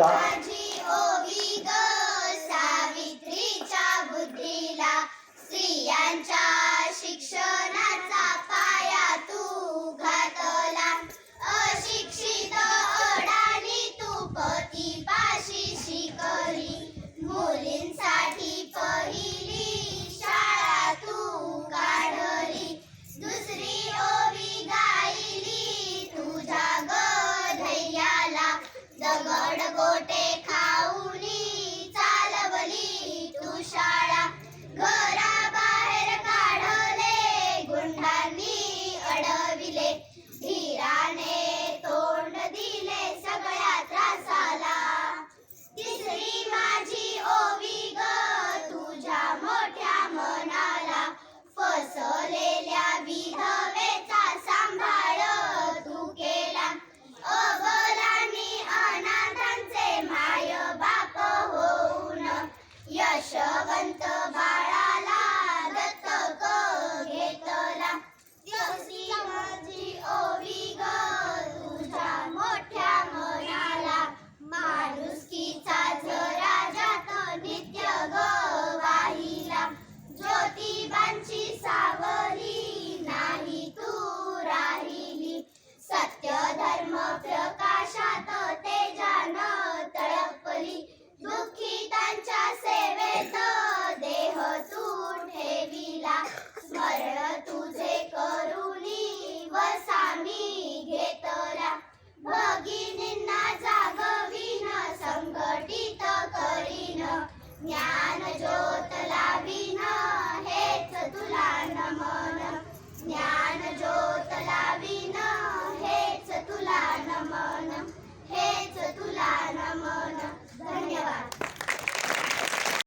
माझी ओवी शिक्षणाचा पाया तू घातला. अशिक्षित मुलींसाठी पहिली शाळा तू काढली. दुसरी ओवी गायली ग धैर्याला. दग आम्ही घेतला भगिनींना जागविन संघटित करीन. ज्ञान जो